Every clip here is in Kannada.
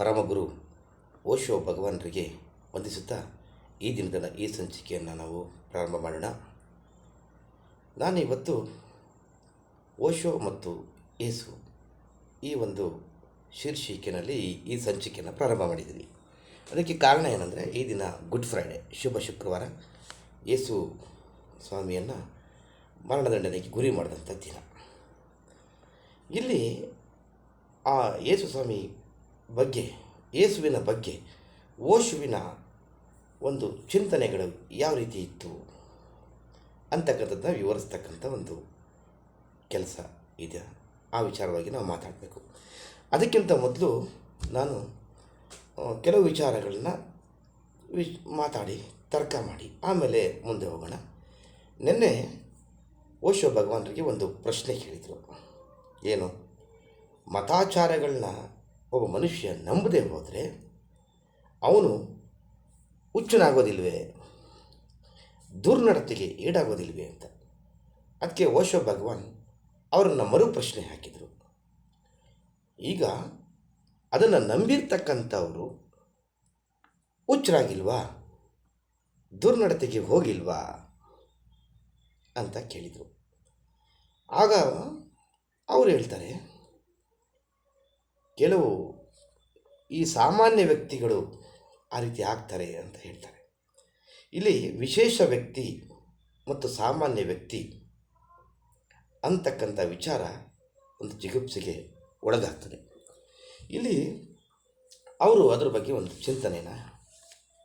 ಪರಮಗುರು ಓಶೋ ಭಗವಾನರಿಗೆ ವಂದಿಸುತ್ತಾ ಈ ದಿನದ ಈ ಸಂಚಿಕೆಯನ್ನು ನಾವು ಪ್ರಾರಂಭ ಮಾಡೋಣ. ನಾನು ಇವತ್ತು ಓಶೋ ಮತ್ತು ಏಸು ಈ ಒಂದು ಶೀರ್ಷಿಕೆಯಲ್ಲಿ ಈ ಸಂಚಿಕೆಯನ್ನು ಪ್ರಾರಂಭ ಮಾಡಿದ್ದೀನಿ. ಅದಕ್ಕೆ ಕಾರಣ ಏನಂದರೆ, ಈ ದಿನ ಗುಡ್ ಫ್ರೈಡೆ, ಶುಭ ಶುಕ್ರವಾರ. ಯೇಸು ಸ್ವಾಮಿಯನ್ನು ಮರಣದಂಡನೆಗೆ ಗುರಿ ಮಾಡಿದಂಥ ದಿನ. ಇಲ್ಲಿ ಆ ಯೇಸು ಸ್ವಾಮಿ ಬಗ್ಗೆ, ಯೇಸುವಿನ ಬಗ್ಗೆ, ಓಶುವಿನ ಒಂದು ಚಿಂತನೆಗಳು ಯಾವ ರೀತಿ ಇತ್ತು ಅಂತಕ್ಕಂಥದ್ದನ್ನ ವಿವರಿಸ್ತಕ್ಕಂಥ ಒಂದು ಕೆಲಸ ಇದೆ. ಆ ವಿಚಾರವಾಗಿ ನಾವು ಮಾತಾಡಬೇಕು. ಅದಕ್ಕಿಂತ ಮೊದಲು ನಾನು ಕೆಲವು ವಿಚಾರಗಳನ್ನ ವಿ, ಮಾತಾಡಿ, ತರ್ಕ ಮಾಡಿ, ಆಮೇಲೆ ಮುಂದೆ ಹೋಗೋಣ. ನಿನ್ನೆ ಓಶೋ ಭಗವಾನರಿಗೆ ಒಂದು ಪ್ರಶ್ನೆ ಕೇಳಿದರು. ಏನು? ಮತಾಚಾರಗಳನ್ನ ಒಬ್ಬ ಮನುಷ್ಯ ನಂಬದೇ ಹೋದರೆ ಅವನು ಹುಚ್ಚನಾಗೋದಿಲ್ವೇ? ದುರ್ನಡತೆಗೆ ಈಡಾಗೋದಿಲ್ವೇ ಅಂತ. ಅದಕ್ಕೆ ಓಶೋ ಭಗವಾನ್ ಅವರನ್ನು ಮರು ಪ್ರಶ್ನೆ ಹಾಕಿದರು. ಈಗ ಅದನ್ನು ನಂಬಿರ್ತಕ್ಕಂಥವರು ಹುಚ್ಚರಾಗಿಲ್ವಾ? ದುರ್ನಡತೆಗೆ ಹೋಗಿಲ್ವಾ? ಅಂತ ಕೇಳಿದರು. ಆಗ ಅವರು ಹೇಳ್ತಾರೆ ಕೆಲವು ಈ ಸಾಮಾನ್ಯ ವ್ಯಕ್ತಿಗಳು ಆ ರೀತಿ ಆಗ್ತಾರೆ ಅಂತ ಹೇಳ್ತಾರೆ. ಇಲ್ಲಿ ವಿಶೇಷ ವ್ಯಕ್ತಿ ಮತ್ತು ಸಾಮಾನ್ಯ ವ್ಯಕ್ತಿ ಅಂತಕ್ಕಂಥ ವಿಚಾರ ಒಂದು ಜಿಗುಪ್ಸೆಗೆ ಒಳಗಾಗ್ತದೆ. ಇಲ್ಲಿ ಅವರು ಅದರ ಬಗ್ಗೆ ಒಂದು ಚಿಂತನೆಯನ್ನು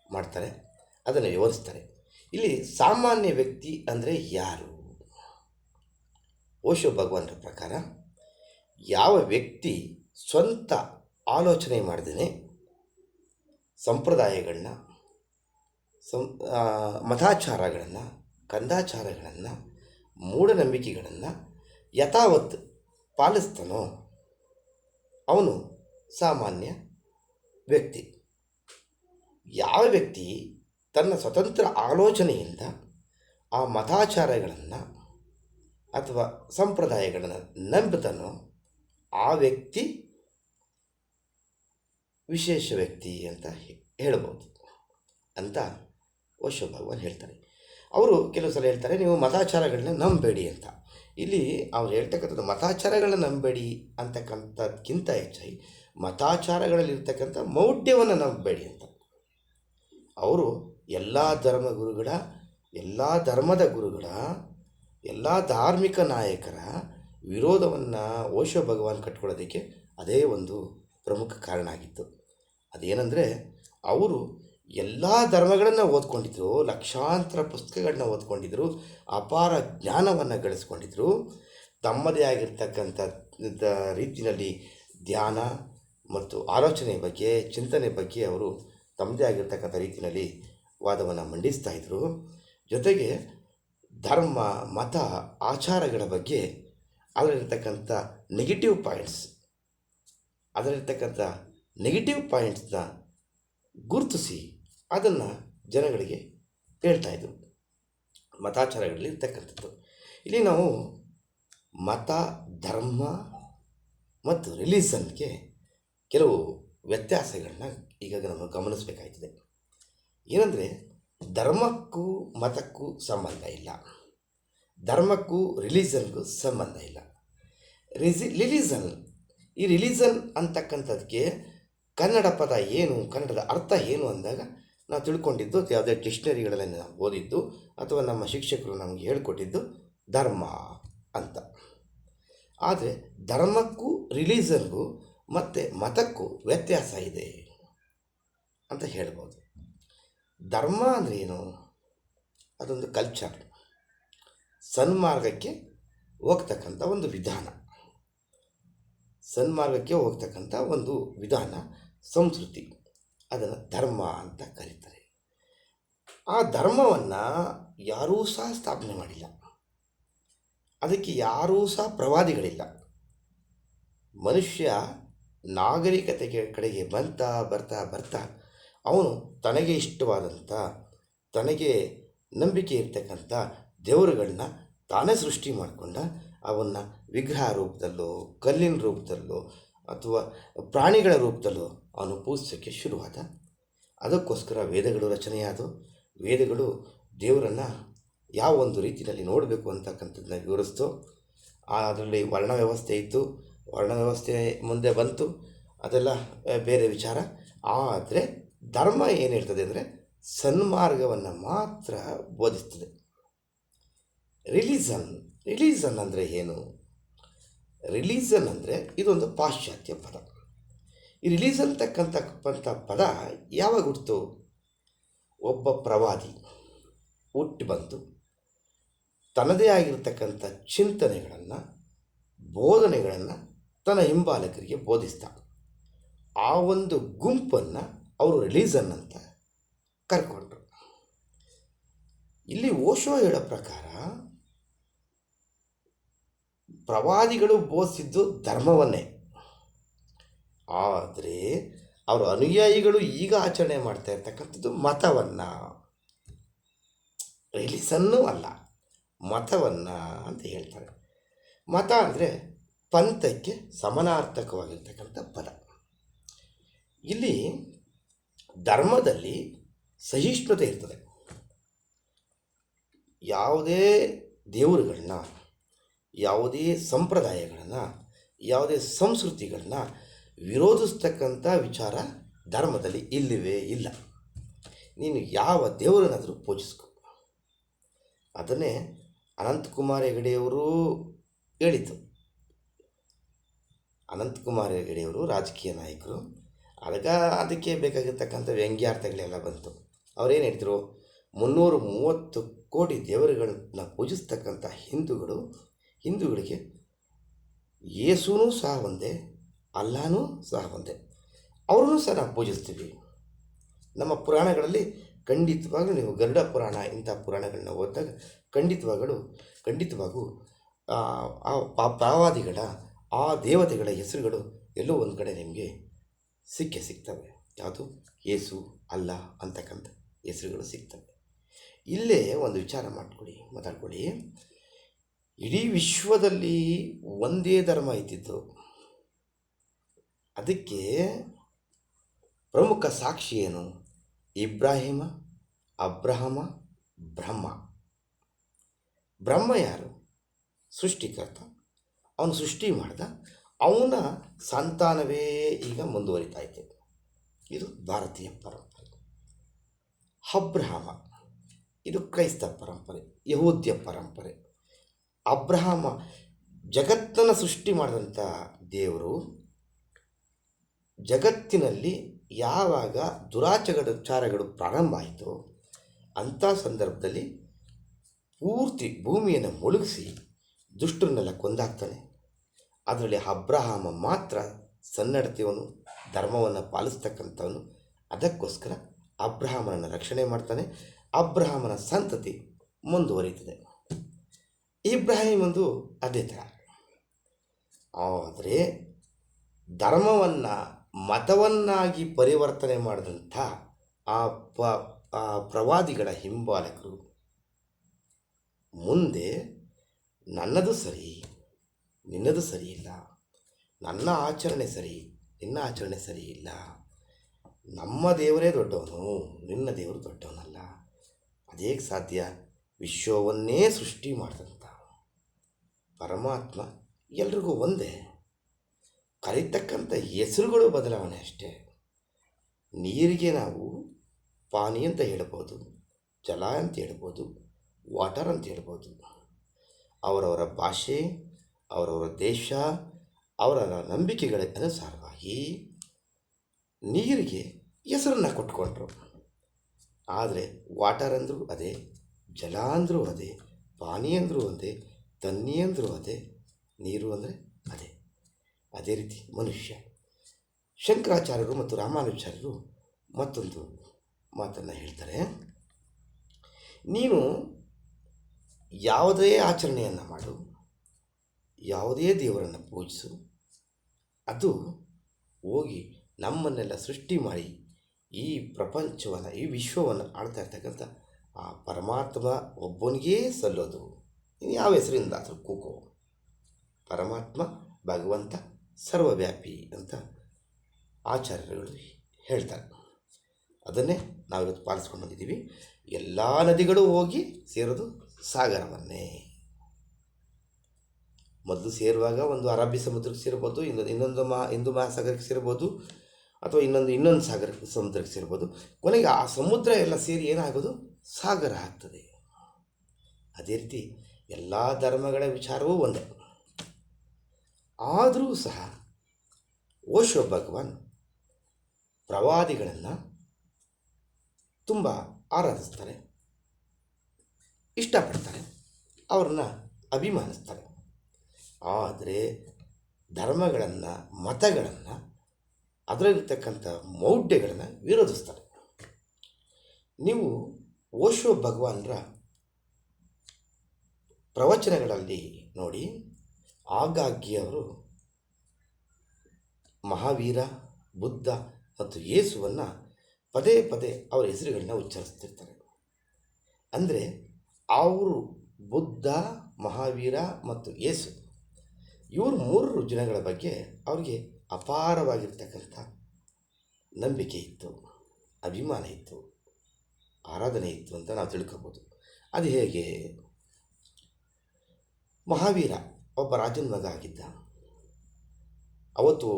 ಮಾಡ್ತಾರೆ, ಅದನ್ನು ವಿವರಿಸ್ತಾರೆ. ಇಲ್ಲಿ ಸಾಮಾನ್ಯ ವ್ಯಕ್ತಿ ಅಂದರೆ ಯಾರು? ಓಶೋ ಭಗವಾನರ ಪ್ರಕಾರ ಯಾವ ವ್ಯಕ್ತಿ ಸ್ವಂತ ಆಲೋಚನೆ ಮಾಡ್ದೇ ಸಂಪ್ರದಾಯಗಳನ್ನ, ಸಂ ಮತಾಚಾರಗಳನ್ನು, ಕಂದಾಚಾರಗಳನ್ನು, ಮೂಢನಂಬಿಕೆಗಳನ್ನು ಯಥಾವತ್ ಪಾಲಿಸ್ತಾನೋ ಅವನು ಸಾಮಾನ್ಯ ವ್ಯಕ್ತಿ. ಯಾವ ವ್ಯಕ್ತಿ ತನ್ನ ಸ್ವತಂತ್ರ ಆಲೋಚನೆಯಿಂದ ಆ ಮತಾಚಾರಗಳನ್ನು ಅಥವಾ ಸಂಪ್ರದಾಯಗಳನ್ನು ನಂಬುತ್ತಾನೋ ಆ ವ್ಯಕ್ತಿ ವಿಶೇಷ ವ್ಯಕ್ತಿ ಅಂತ ಹೇಳ್ಬೋದು. ಅಂತ ಓಶೋ ಭಗವಾನ್ ಹೇಳ್ತಾರೆ. ಅವರು ಕೆಲವು ಸಲ ಹೇಳ್ತಾರೆ, ನೀವು ಮತಾಚಾರಗಳನ್ನ ನಂಬೇಡಿ ಅಂತ. ಇಲ್ಲಿ ಅವ್ರು ಹೇಳ್ತಕ್ಕಂಥದ್ದು ಮತಾಚಾರಗಳನ್ನ ನಂಬೇಡಿ ಅಂತಕ್ಕಂಥದ್ಕಿಂತ ಹೆಚ್ಚಾಗಿ ಮತಾಚಾರಗಳಲ್ಲಿರ್ತಕ್ಕಂಥ ಮೌಢ್ಯವನ್ನು ನಂಬಬೇಡಿ ಅಂತ. ಅವರು ಎಲ್ಲ ಧರ್ಮ ಗುರುಗಳ, ಎಲ್ಲ ಧರ್ಮದ ಗುರುಗಳ, ಎಲ್ಲ ಧಾರ್ಮಿಕ ನಾಯಕರ ವಿರೋಧವನ್ನು ಓಶೋ ಭಗವಾನ್ ಕಟ್ಕೊಳ್ಳೋದಕ್ಕೆ ಅದೇ ಒಂದು ಪ್ರಮುಖ ಕಾರಣ ಆಗಿತ್ತು. ಅದೇನೆಂದರೆ, ಅವರು ಎಲ್ಲ ಧರ್ಮಗಳನ್ನು ಓದ್ಕೊಂಡಿದ್ರು, ಲಕ್ಷಾಂತರ ಪುಸ್ತಕಗಳನ್ನ ಓದ್ಕೊಂಡಿದ್ರು, ಅಪಾರ ಜ್ಞಾನವನ್ನು ಗಳಿಸ್ಕೊಂಡಿದ್ರು. ತಮ್ಮದೇ ಆಗಿರ್ತಕ್ಕಂಥ ರೀತಿಯಲ್ಲಿ ಧ್ಯಾನ ಮತ್ತು ಆಲೋಚನೆ ಬಗ್ಗೆ, ಚಿಂತನೆ ಬಗ್ಗೆ ಅವರು ತಮ್ಮದೇ ಆಗಿರ್ತಕ್ಕಂಥ ರೀತಿಯಲ್ಲಿ ವಾದವನ್ನು ಮಂಡಿಸ್ತಾ ಇದ್ದರು ಜೊತೆಗೆ ಧರ್ಮ, ಮತ, ಆಚಾರಗಳ ಬಗ್ಗೆ ಅದರಲ್ಲಿರ್ತಕ್ಕಂಥ ನೆಗೆಟಿವ್ ಪಾಯಿಂಟ್ಸ್ ಅದರಲ್ಲಿರ್ತಕ್ಕಂಥ ನೆಗೆಟಿವ್ ಪಾಯಿಂಟ್ಸ್ನ ಗುರುತಿಸಿ ಅದನ್ನು ಜನಗಳಿಗೆ ಹೇಳ್ತಾ ಇದ್ರು. ಮತಾಚಾರಗಳಲ್ಲಿ ಇರ್ತಕ್ಕಂಥದ್ದು. ಇಲ್ಲಿ ನಾವು ಮತ, ಧರ್ಮ ಮತ್ತು ರಿಲೀಸನ್ಗೆ ಕೆಲವು ವ್ಯತ್ಯಾಸಗಳನ್ನ ಈಗ ನಾವು ಗಮನಿಸಬೇಕಾಗ್ತದೆ ಏನಂದರೆ, ಧರ್ಮಕ್ಕೂ ಮತಕ್ಕೂ ಸಂಬಂಧ ಇಲ್ಲ. ಧರ್ಮಕ್ಕೂ ರಿಲೀಸನ್ಗೂ ಸಂಬಂಧ ಇಲ್ಲ. ರಿಸಿ ರಿಲೀಸನ್ ಈ ರಿಲೀಸನ್ ಅಂತಕ್ಕಂಥದ್ದಕ್ಕೆ ಕನ್ನಡ ಪದ ಏನು, ಕನ್ನಡದ ಅರ್ಥ ಏನು ಅಂದಾಗ ನಾವು ತಿಳ್ಕೊಂಡಿದ್ದು ಯಾವುದೇ ಡಿಕ್ಷನರಿಗಳಲ್ಲಿ ನಾವು ಓದಿದ್ದು ಅಥವಾ ನಮ್ಮ ಶಿಕ್ಷಕರು ನಮಗೆ ಹೇಳಿಕೊಟ್ಟಿದ್ದು ಧರ್ಮ ಅಂತ. ಆದರೆ ಧರ್ಮಕ್ಕೂ ರಿಲೀಸನ್ಗೂ ಮತ್ತು ಮತಕ್ಕೂ ವ್ಯತ್ಯಾಸ ಇದೆ ಅಂತ ಹೇಳ್ಬೋದು. ಧರ್ಮ ಅಂದರೆ ಏನು? ಅದೊಂದು ಕಲ್ಚರ್ ಸನ್ಮಾರ್ಗಕ್ಕೆ ಹೋಗ್ತಕ್ಕಂಥ ಒಂದು ವಿಧಾನ. ಸನ್ಮಾರ್ಗಕ್ಕೆ ಹೋಗ್ತಕ್ಕಂಥ ಒಂದು ವಿಧಾನ ಸಂಸ್ಕೃತಿ, ಅದನ್ನು ಧರ್ಮ ಅಂತ ಕರೀತಾರೆ. ಆ ಧರ್ಮವನ್ನು ಯಾರೂ ಸಹ ಸ್ಥಾಪನೆ ಮಾಡಿಲ್ಲ. ಅದಕ್ಕೆ ಯಾರೂ ಸಹ ಪ್ರವಾದಿಗಳಿಲ್ಲ. ಮನುಷ್ಯ ನಾಗರಿಕತೆಗೆ ಕಡೆಗೆ ಬಂತಾ ಬರ್ತಾ ಬರ್ತಾ ಅವನು ತನಗೆ ಇಷ್ಟವಾದಂಥ, ತನಗೆ ನಂಬಿಕೆ ಇರ್ತಕ್ಕಂಥ ದೇವರುಗಳನ್ನ ತಾನೇ ಸೃಷ್ಟಿ ಮಾಡಿಕೊಂಡ ಅವನ್ನು ವಿಗ್ರಹ ರೂಪದಲ್ಲೋ, ಕಲ್ಲಿನ ರೂಪದಲ್ಲೋ ಅಥವಾ ಪ್ರಾಣಿಗಳ ರೂಪದಲ್ಲೋ ಅವನು ಪೂಜಿಸೋಕ್ಕೆ ಶುರುವಾದ. ಅದಕ್ಕೋಸ್ಕರ ವೇದಗಳು ರಚನೆಯಾದವು. ವೇದಗಳು ದೇವರನ್ನು ಯಾವ ಒಂದು ರೀತಿಯಲ್ಲಿ ನೋಡಬೇಕು ಅಂತಕ್ಕಂಥದ್ದನ್ನ ವಿವರಿಸ್ತು. ಅದರಲ್ಲಿ ವರ್ಣ ವ್ಯವಸ್ಥೆ ಇತ್ತು. ವರ್ಣ ವ್ಯವಸ್ಥೆ ಮುಂದೆ ಬಂತು. ಅದೆಲ್ಲ ಬೇರೆ ವಿಚಾರ. ಆದರೆ ಧರ್ಮ ಏನು ಹೇಳ್ತದೆ ಅಂದರೆ ಸನ್ಮಾರ್ಗವನ್ನು ಮಾತ್ರ ಬೋಧಿಸ್ತದೆ. ರಿಲೀಸನ್ ರಿಲೀಸನ್ ಅಂದರೆ ಏನು? ರಿಲೀಸನ್ ಅಂದರೆ ಇದೊಂದು ಪಾಶ್ಚಾತ್ಯ ಪದ. ಈ ರಿಲೀಸ್ ಅಂತಕ್ಕಂಥ ಪದ ಯಾವಾಗ ಹುಟ್ಟಿತು ಒಬ್ಬ ಪ್ರವಾದಿ ಹುಟ್ಟಿ ಬಂತು ತನ್ನದೇ ಆಗಿರತಕ್ಕಂಥ ಚಿಂತನೆಗಳನ್ನು, ಬೋಧನೆಗಳನ್ನು ತನ್ನ ಹಿಂಬಾಲಕರಿಗೆ ಬೋಧಿಸ್ತಾ ಆ ಒಂದು ಗುಂಪನ್ನು ಅವರು ರಿಲೀಸನ್ ಅಂತ ಕರ್ಕೊಂಡ್ರು. ಇಲ್ಲಿ ಓಶೋ ಹೇಳೋ ಪ್ರಕಾರ ಪ್ರವಾದಿಗಳು ಬೋಧಿಸಿದ್ದು ಧರ್ಮವನ್ನೇ. ಆದರೆ ಅವರ ಅನುಯಾಯಿಗಳು ಈಗ ಆಚರಣೆ ಮಾಡ್ತಾ ಇರ್ತಕ್ಕಂಥದ್ದು ಮತವನ್ನು. ರಿಲೀಸನ್ನೂ ಅಲ್ಲ, ಮತವನ್ನು ಅಂತ ಹೇಳ್ತಾರೆ. ಮತ ಅಂದರೆ ಪಂಥಕ್ಕೆ ಸಮನಾರ್ಥಕವಾಗಿರ್ತಕ್ಕಂಥ ಪದ. ಇಲ್ಲಿ ಧರ್ಮದಲ್ಲಿ ಸಹಿಷ್ಣುತೆ ಇರ್ತದೆ. ಯಾವುದೇ ದೇವರುಗಳನ್ನ ಯಾವುದೇ ಸಂಪ್ರದಾಯಗಳನ್ನು, ಯಾವುದೇ ಸಂಸ್ಕೃತಿಗಳನ್ನ ವಿರೋಧಿಸ್ತಕ್ಕಂಥ ವಿಚಾರ ಧರ್ಮದಲ್ಲಿ ಇಲ್ಲವೇ ಇಲ್ಲ. ನೀನು ಯಾವ ದೇವರನ್ನಾದರೂ ಪೂಜಿಸ್ಕೊ. ಅದನ್ನೇ ಅನಂತಕುಮಾರ್ ಹೆಗಡೆಯವರು ಹೇಳಿತು ಅನಂತಕುಮಾರ್ ಹೆಗಡೆಯವರು ರಾಜಕೀಯ ನಾಯಕರು. ಅದಕ್ಕೆ ಅದಕ್ಕೆ ಬೇಕಾಗಿರ್ತಕ್ಕಂಥ ವ್ಯಂಗ್ಯಾರ್ಥಗಳೆಲ್ಲ ಬಂತು. ಅವರೇನು ಹೇಳ್ತಿರು ಮುನ್ನೂರು ಮೂವತ್ತು ಕೋಟಿ ದೇವರುಗಳನ್ನ ಪೂಜಿಸ್ತಕ್ಕಂಥ ಹಿಂದೂಗಳು ಹಿಂದೂಗಳಿಗೆ ಯೇಸುನೂ ಸಹ ಒಂದೇ, ಅಲ್ಲಾನೂ ಸಹ ಒಂದೇ. ಅವ್ರನ್ನೂ ಸಹ ನಾವು ಪೂಜಿಸ್ತೀವಿ. ನಮ್ಮ ಪುರಾಣಗಳಲ್ಲಿ ಖಂಡಿತವಾಗಲೂ ನೀವು ಗರುಡ ಪುರಾಣ, ಇಂಥ ಪುರಾಣಗಳನ್ನ ಓದಿದಾಗ ಖಂಡಿತವಾಗಲೂ, ಖಂಡಿತವಾಗೂ, ಆ ಪ್ರವಾದಿಗಳ ಆ ದೇವತೆಗಳ ಹೆಸರುಗಳು ಎಲ್ಲೋ ಒಂದು ಕಡೆ ನಿಮಗೆ ಸಿಕ್ಕೇ ಸಿಗ್ತವೆ. ಯಾವುದು? ಏಸು ಅಲ್ಲ ಅಂತಕ್ಕಂಥ ಹೆಸರುಗಳು ಸಿಗ್ತವೆ. ಇಲ್ಲೇ ಒಂದು ವಿಚಾರ ಮಾಡಿಕೊಳ್ಳಿ ಮಾತಾಡ್ಕೊಳ್ಳಿ ಇಡೀ ವಿಶ್ವದಲ್ಲಿ ಒಂದೇ ಧರ್ಮ ಇದ್ದಿದ್ದು. ಅದಕ್ಕೆ ಪ್ರಮುಖ ಸಾಕ್ಷಿ ಏನು? ಇಬ್ರಾಹಿಮ, ಅಬ್ರಹಮ, ಬ್ರಹ್ಮ. ಬ್ರಹ್ಮ ಯಾರು? ಸೃಷ್ಟಿಕರ್ತ. ಅವನು ಸೃಷ್ಟಿ ಮಾಡಿದ. ಅವನ ಸಂತಾನವೇ ಈಗ ಮುಂದುವರಿತಾ ಇದೆ. ಇದು ಭಾರತೀಯ ಪರಂಪರೆ. ಅಬ್ರಹಮ, ಇದು ಕ್ರೈಸ್ತ ಪರಂಪರೆ, ಯಹೂದ್ಯ ಪರಂಪರೆ. ಅಬ್ರಹಮ ಜಗತ್ತನ್ನು ಸೃಷ್ಟಿ ಮಾಡಿದಂಥ ದೇವರು ಜಗತ್ತಿನಲ್ಲಿ ಯಾವಾಗ ದುರಾಚಗಡ ಉಚ್ಚಾರಗಳು ಪ್ರಾರಂಭ ಆಯಿತು ಅಂಥ ಸಂದರ್ಭದಲ್ಲಿ ಪೂರ್ತಿ ಭೂಮಿಯನ್ನು ಮುಳುಗಿಸಿ ದುಷ್ಟರನ್ನೆಲ್ಲ ಕೊಂದಾಕ್ತಾನೆ. ಅದರಲ್ಲಿ ಅಬ್ರಹಾಮ ಮಾತ್ರ ಸನ್ನಡತೆಯವನು, ಧರ್ಮವನ್ನು ಪಾಲಿಸ್ತಕ್ಕಂಥವನು. ಅದಕ್ಕೋಸ್ಕರ ಅಬ್ರಹಾಮನನ್ನು ರಕ್ಷಣೆ ಮಾಡ್ತಾನೆ. ಅಬ್ರಹಾಮನ ಸಂತತಿ ಮುಂದುವರಿಯುತ್ತದೆ. ಇಬ್ರಾಹಿಮ್ ಒಂದು ಅದೇ ಥರ. ಆದರೆ ಧರ್ಮವನ್ನು, ಮತವನ್ನಾಗಿ ಪರಿವರ್ತನೆ ಮಾಡಿದಂಥ ಆ ಪ, ಆ ಪ್ರವಾದಿಗಳ ಹಿಂಬಾಲಕರು, ಮುಂದೆ ನನ್ನದು ಸರಿ, ನಿನ್ನದು ಸರಿ ಇಲ್ಲ, ನನ್ನ ಆಚರಣೆ ಸರಿ, ನಿನ್ನ ಆಚರಣೆ ಸರಿ ಇಲ್ಲ, ನಮ್ಮ ದೇವರೇ ದೊಡ್ಡವನು, ನಿನ್ನ ದೇವರು ದೊಡ್ಡವನಲ್ಲ ಅದೇಗೆ ಸಾಧ್ಯ? ವಿಶ್ವವನ್ನೇ ಸೃಷ್ಟಿ ಮಾಡಿದಂಥ ಪರಮಾತ್ಮ ಎಲ್ರಿಗೂ ಒಂದೇ. ಕರೀತಕ್ಕಂಥ ಹೆಸರುಗಳು ಬದಲಾವಣೆ ಅಷ್ಟೇ. ನೀರಿಗೆ ನಾವು ಪಾನಿ ಅಂತ ಹೇಳ್ಬೋದು, ಜಲ ಅಂತ ಹೇಳ್ಬೋದು, ವಾಟರ್ ಅಂತ ಹೇಳ್ಬೋದು. ಅವರವರ ಭಾಷೆ, ಅವರವರ ದೇಶ, ಅವರ ನಂಬಿಕೆಗಳ ಅನುಸಾರವಾಗಿ ನೀರಿಗೆ ಹೆಸರನ್ನು ಕೊಟ್ಕೊಂಡ್ರು. ಆದರೆ ವಾಟರ್ ಅಂದರೂ ಅದೇ, ಜಲ ಅಂದರೂ ಅದೇ, ಪಾನಿ ಅಂದರೂ ಅದೇ ತನ್ನಿ ಅಂದರೂ ಅದೇ ನೀರು ಅಂದರೆ ಅದೇ. ಅದೇ ರೀತಿ ಮನುಷ್ಯ. ಶಂಕರಾಚಾರ್ಯರು ಮತ್ತು ರಾಮಾನುಚಾರ್ಯರು ಮತ್ತೊಂದು ಮಾತನ್ನು ಹೇಳ್ತಾರೆ. ನೀನು ಯಾವುದೇ ಆಚರಣೆಯನ್ನು ಮಾಡು, ಯಾವುದೇ ದೇವರನ್ನು ಪೂಜಿಸು, ಅದು ಹೋಗಿ ನಮ್ಮನ್ನೆಲ್ಲ ಸೃಷ್ಟಿ ಮಾಡಿ ಈ ಪ್ರಪಂಚವನ್ನು, ಈ ವಿಶ್ವವನ್ನು ಆಳ್ತಾ ಇರ್ತಕ್ಕಂಥ ಆ ಪರಮಾತ್ಮ ಒಬ್ಬನಿಗೇ ಸಲ್ಲೋದು. ಯಾವ ಹೆಸರಿಂದ ಆದರೂ ಕೂಗೋ. ಪರಮಾತ್ಮ, ಭಗವಂತ, ಸರ್ವವ್ಯಾಪಿ ಅಂತ ಆಚಾರ್ಯರುಗಳು ಹೇಳ್ತಾರೆ. ಅದನ್ನೇ ನಾವಿವತ್ತು ಪಾಲಿಸ್ಕೊಂಡು ಬಂದಿದ್ದೀವಿ. ಎಲ್ಲ ನದಿಗಳು ಹೋಗಿ ಸೇರೋದು ಸಾಗರವನ್ನೇ. ಮೊದಲು ಸೇರುವಾಗ ಒಂದು ಅರಬ್ಬಿ ಸಮುದ್ರಕ್ಕೆ ಸೇರ್ಬೋದು ಇನ್ನೊಂದು ಇನ್ನೊಂದು ಮಹಾ ಹಿಂದೂ ಮಹಾಸಾಗರಕ್ಕೆ ಸೇರ್ಬೋದು, ಅಥವಾ ಇನ್ನೊಂದು ಇನ್ನೊಂದು ಸಾಗರ ಸಮುದ್ರಕ್ಕೆ ಸೇರ್ಬೋದು. ಕೊನೆಗೆ ಆ ಸಮುದ್ರ ಎಲ್ಲ ಸೇರಿ ಏನಾಗೋದು? ಸಾಗರ ಆಗ್ತದೆ. ಅದೇ ರೀತಿ ಎಲ್ಲ ಧರ್ಮಗಳ ವಿಚಾರವೂ ಒಂದೇ. ಆದರೂ ಸಹ ಓಶೋ ಭಗವಾನ್ ಪ್ರವಾದಿಗಳನ್ನು ತುಂಬ ಆರಾಧಿಸ್ತಾರೆ, ಇಷ್ಟಪಡ್ತಾರೆ, ಅವ್ರನ್ನ ಅಭಿಮಾನಿಸ್ತಾರೆ. ಆದರೆ ಧರ್ಮಗಳನ್ನು, ಮತಗಳನ್ನು, ಅದರಲ್ಲಿರ್ತಕ್ಕಂಥ ಮೌಢ್ಯಗಳನ್ನು ವಿರೋಧಿಸ್ತಾರೆ. ನೀವು ಓಶೋ ಭಗವಾನರ ಪ್ರವಚನಗಳಲ್ಲಿ ನೋಡಿ, ಆಗಾಗ್ಗೆ ಅವರು ಮಹಾವೀರ, ಬುದ್ಧ ಮತ್ತು ಯೇಸುವನ್ನು ಪದೇ ಪದೇ ಅವರ ಹೆಸರುಗಳನ್ನ ಉಚ್ಚರಿಸ್ತಿರ್ತಾರೆ. ಅಂದರೆ ಅವರು ಬುದ್ಧ, ಮಹಾವೀರ ಮತ್ತು ಯೇಸು, ಇವರು ಮೂರು ಜನಗಳ ಬಗ್ಗೆ ಅವರಿಗೆ ಅಪಾರವಾಗಿರ್ತಕ್ಕಂಥ ನಂಬಿಕೆ ಇತ್ತು, ಅಭಿಮಾನ ಇತ್ತು, ಆರಾಧನೆ ಇತ್ತು ಅಂತ ನಾವು ತಿಳ್ಕೊಬೋದು. ಅದು ಹೇಗೆ? ಮಹಾವೀರ ಒಬ್ಬ ರಾಜನ ಮಗ ಆಗಿದ್ದ ಅವತ್ತು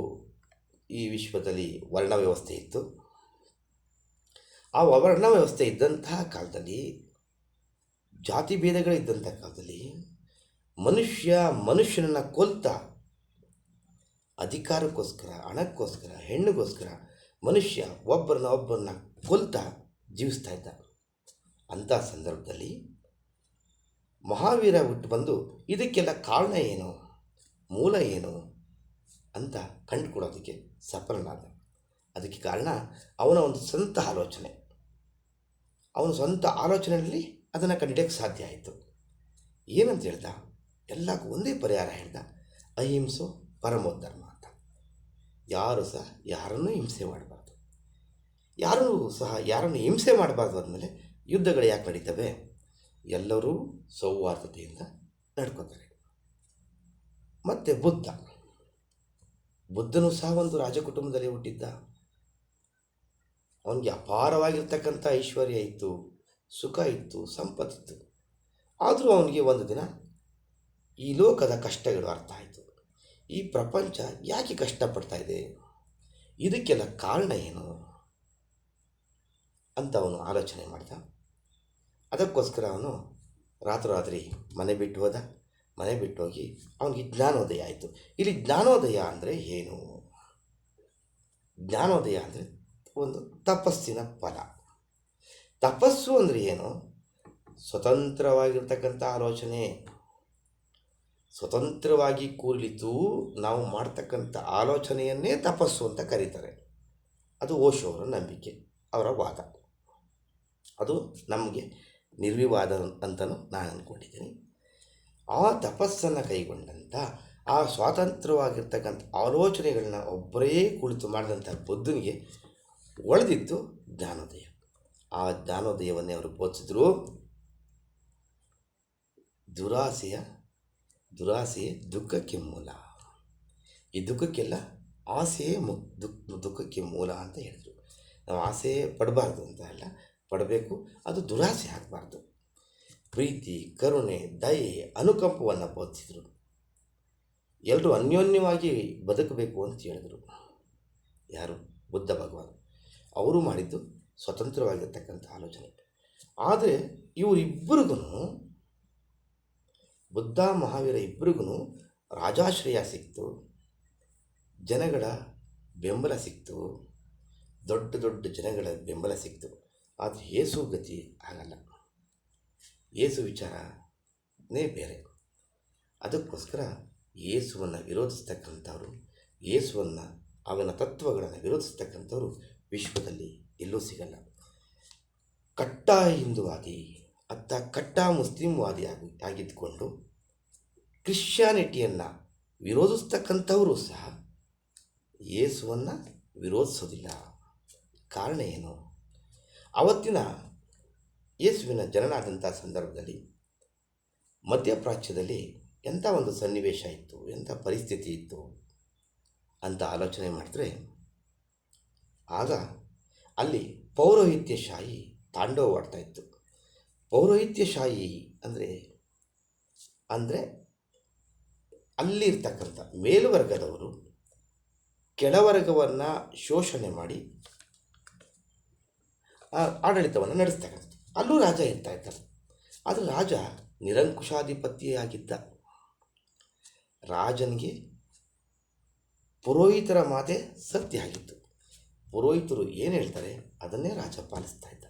ಈ ವಿಶ್ವದಲ್ಲಿ ವರ್ಣ ವ್ಯವಸ್ಥೆ ಇತ್ತು. ಆ ವರ್ಣ ವ್ಯವಸ್ಥೆ ಇದ್ದಂತಹ ಕಾಲದಲ್ಲಿ, ಜಾತಿ ಭೇದಗಳಿದ್ದಂಥ ಕಾಲದಲ್ಲಿ ಮನುಷ್ಯ ಮನುಷ್ಯನನ್ನು ಕೊಲ್ತಾ ಅಧಿಕಾರಕ್ಕೋಸ್ಕರ, ಹಣಕ್ಕೋಸ್ಕರ, ಹೆಣ್ಣಿಗೋಸ್ಕರ ಮನುಷ್ಯ ಒಬ್ಬರನ್ನ ಒಬ್ಬರನ್ನ ಕೊಲ್ತಾ ಜೀವಿಸ್ತಾ ಇದ್ದ. ಅಂಥ ಸಂದರ್ಭದಲ್ಲಿ ಮಹಾವೀರ ಹುಟ್ಟು ಬಂದು ಇದಕ್ಕೆಲ್ಲ ಕಾರಣ ಏನು? ಮೂಲ ಏನು? ಅಂತ ಕಂಡುಕೊಡೋದಕ್ಕೆ ಸಫಲನಾದ. ಅದಕ್ಕೆ ಕಾರಣ ಅವನ ಒಂದು ಸ್ವಂತ ಆಲೋಚನೆ. ಅವನ ಸ್ವಂತ ಆಲೋಚನೆಯಲ್ಲಿ ಅದನ್ನು ಕಂಡಿಡಕ್ಕೆ ಸಾಧ್ಯ ಆಯಿತು. ಏನಂತ ಹೇಳ್ದ? ಎಲ್ಲಕ್ಕೂ ಒಂದೇ ಪರಿಹಾರ ಹೇಳ್ದ? ಅಹಿಂಸು ಪರಮೋಧರ್ಮ ಅಂತ. ಯಾರು ಸಹ ಯಾರನ್ನೂ ಹಿಂಸೆ ಮಾಡಬಾರ್ದು. ಯಾರೂ ಸಹ ಯಾರನ್ನು ಹಿಂಸೆ ಮಾಡಬಾರ್ದು ಅಂದಮೇಲೆ ಯುದ್ಧಗಳು ಯಾಕೆ ನಡೀತವೆ? ಎಲ್ಲರೂ ಸೌಹಾರ್ದತೆಯಿಂದ ನಡ್ಕೋತಾರೆ. ಮತ್ತು ಬುದ್ಧ. ಬುದ್ಧನು ಸಹ ಒಂದು ರಾಜಕುಟುಂಬದಲ್ಲಿ ಹುಟ್ಟಿದ್ದ. ಅವನಿಗೆ ಅಪಾರವಾಗಿರ್ತಕ್ಕಂಥ ಐಶ್ವರ್ಯ ಇತ್ತು, ಸುಖ ಇತ್ತು, ಸಂಪತ್ತಿತ್ತು. ಆದರೂ ಅವನಿಗೆ ಒಂದು ದಿನ ಈ ಲೋಕದ ಕಷ್ಟಗಳು ಅರ್ಥ ಆಯಿತು. ಈ ಪ್ರಪಂಚ ಯಾಕೆ ಕಷ್ಟಪಡ್ತಾ ಇದೆ? ಇದಕ್ಕೆಲ್ಲ ಕಾರಣ ಏನು? ಅಂತ ಅವನು ಆಲೋಚನೆ ಮಾಡಿದ. ಅದಕ್ಕೋಸ್ಕರ ಅವನು ರಾತ್ರೋರಾತ್ರಿ ಮನೆ ಬಿಟ್ಟು ಹೋದ, ಮನೆ ಬಿಟ್ಟು ಹೋಗಿ ಅವನಿಗೆ ಜ್ಞಾನೋದಯ ಆಯಿತು. ಇಲ್ಲಿ ಜ್ಞಾನೋದಯ ಅಂದರೆ ಏನು? ಜ್ಞಾನೋದಯ ಅಂದರೆ ಒಂದು ತಪಸ್ಸಿನ ಫಲ. ತಪಸ್ಸು ಅಂದರೆ ಏನು? ಸ್ವತಂತ್ರವಾಗಿರ್ತಕ್ಕಂಥ ಆಲೋಚನೆ. ಸ್ವತಂತ್ರವಾಗಿ ಕೂರಲಿದ್ದು ನಾವು ಮಾಡ್ತಕ್ಕಂಥ ಆಲೋಚನೆಯನ್ನೇ ತಪಸ್ಸು ಅಂತ ಕರೀತಾರೆ. ಅದು ಓಶೋ ಅವರ ನಂಬಿಕೆ, ಅವರ ವಾದ. ಅದು ನಮಗೆ ನಿರ್ವಿವಾದ ಅಂತಲೂ ನಾನು ಅಂದ್ಕೊಂಡಿದ್ದೀನಿ ಆ ತಪಸ್ಸನ್ನು ಕೈಗೊಂಡಂಥ ಆ ಸ್ವಾತಂತ್ರ್ಯವಾಗಿರ್ತಕ್ಕಂಥ ಆಲೋಚನೆಗಳನ್ನ ಒಬ್ಬರೇ ಕುಳಿತು ಮಾಡಿದಂಥ ಬುದ್ಧನಿಗೆ ಒಳೆದಿತ್ತು ಜ್ಞಾನೋದಯ. ಆ ಜ್ಞಾನೋದಯವನ್ನೇ ಅವರು ಬೋಧಿಸಿದ್ರು. ದುರಾಸೆಯ, ದುರಾಸೆಯೇ ದುಃಖಕ್ಕೆ ಮೂಲ. ಈ ದುಃಖಕ್ಕೆಲ್ಲ ಆಸೆಯೇ ಮು ದುಃಖ ದುಃಖಕ್ಕೆ ಮೂಲ ಅಂತ ಹೇಳಿದರು. ನಾವು ಆಸೆ ಪಡಬಾರ್ದು ಅಂತ ಅಲ್ಲ ಪಡಬೇಕು. ಅದು ದುರಾಸೆ ಆಗಬಾರ್ದು. ಪ್ರೀತಿ, ಕರುಣೆ, ದಯೆ, ಅನುಕಂಪವನ್ನು ಬೋಧಿಸಿದರು ಎಲ್ಲರೂ ಅನ್ಯೋನ್ಯವಾಗಿ ಬದುಕಬೇಕು ಅಂತ ಹೇಳಿದರು. ಯಾರು? ಬುದ್ಧ ಭಗವಾನ್. ಅವರು ಮಾಡಿದ್ದು ಸ್ವತಂತ್ರವಾಗಿರ್ತಕ್ಕಂಥ ಆಲೋಚನೆ. ಆದರೆ ಇವರಿಬ್ಬರಿಗೂ ಬುದ್ಧ, ಮಹಾವೀರ ಇಬ್ಬರಿಗೂ ರಾಜಾಶ್ರಯ ಸಿಕ್ತು. ಜನಗಳ ಬೆಂಬಲ ಸಿಕ್ತು. ದೊಡ್ಡ ದೊಡ್ಡ ಜನಗಳ ಬೆಂಬಲ ಸಿಕ್ತು. ಆದರೆ ಏಸು ಗತಿ ಆಗಲ್ಲ. ಏಸು ವಿಚಾರನೇ ಬೇರೆ. ಅದಕ್ಕೋಸ್ಕರ ಯೇಸುವನ್ನು ವಿರೋಧಿಸ್ತಕ್ಕಂಥವ್ರು ಯೇಸುವನ್ನು ಅವನ ತತ್ವಗಳನ್ನು ವಿರೋಧಿಸ್ತಕ್ಕಂಥವ್ರು ವಿಶ್ವದಲ್ಲಿ ಎಲ್ಲೂ ಸಿಗಲ್ಲ. ಕಟ್ಟ ಹಿಂದುವಾದಿ ಅತ್ತ ಕಟ್ಟ ಮುಸ್ಲಿಂವಾದಿ ಆಗಿ, ಆಗಿದ್ದುಕೊಂಡು ಕ್ರಿಶ್ಚಿಯಾನಿಟಿಯನ್ನು ವಿರೋಧಿಸ್ತಕ್ಕಂಥವರು ಸಹ ಯೇಸುವನ್ನು ವಿರೋಧಿಸೋದಿಲ್ಲ. ಕಾರಣ ಏನು? ಅವತ್ತಿನ ಯೇಸುವಿನ ಜನನಾದಂಥ ಸಂದರ್ಭದಲ್ಲಿ ಮಧ್ಯಪ್ರಾಚ್ಯದಲ್ಲಿ ಎಂಥ ಒಂದು ಸನ್ನಿವೇಶ ಇತ್ತು, ಎಂಥ ಪರಿಸ್ಥಿತಿ ಇತ್ತು ಅಂತ ಆಲೋಚನೆ ಮಾಡಿದ್ರೆ, ಆಗ ಅಲ್ಲಿ ಪೌರೋಹಿತ್ಯಶಾಹಿ ತಾಂಡವವಾಡ್ತಾ ಇತ್ತು. ಪೌರೋಹಿತ್ಯಶಾಹಿ ಅಂದರೆ ಅಂದರೆ ಅಲ್ಲಿರ್ತಕ್ಕಂಥ ಮೇಲುವರ್ಗದವರು ಕೆಳವರ್ಗವನ್ನು ಶೋಷಣೆ ಮಾಡಿ ಆಡಳಿತವನ್ನು ನಡೆಸ್ತಕ್ಕಂಥದ್ದು ಅಲ್ಲೂ ರಾಜ ಇರ್ತಾ ಇದ್ದಾರೆ. ಆದರೆ ರಾಜ ನಿರಂಕುಶಾಧಿಪತಿಯಾಗಿದ್ದ. ರಾಜನಿಗೆ ಪುರೋಹಿತರ ಮಾತೆ ಸತ್ಯ ಆಗಿತ್ತು. ಪುರೋಹಿತರು ಏನು ಹೇಳ್ತಾರೆ? ಅದನ್ನೇ ರಾಜ ಪಾಲಿಸ್ತಾ ಇದ್ದ.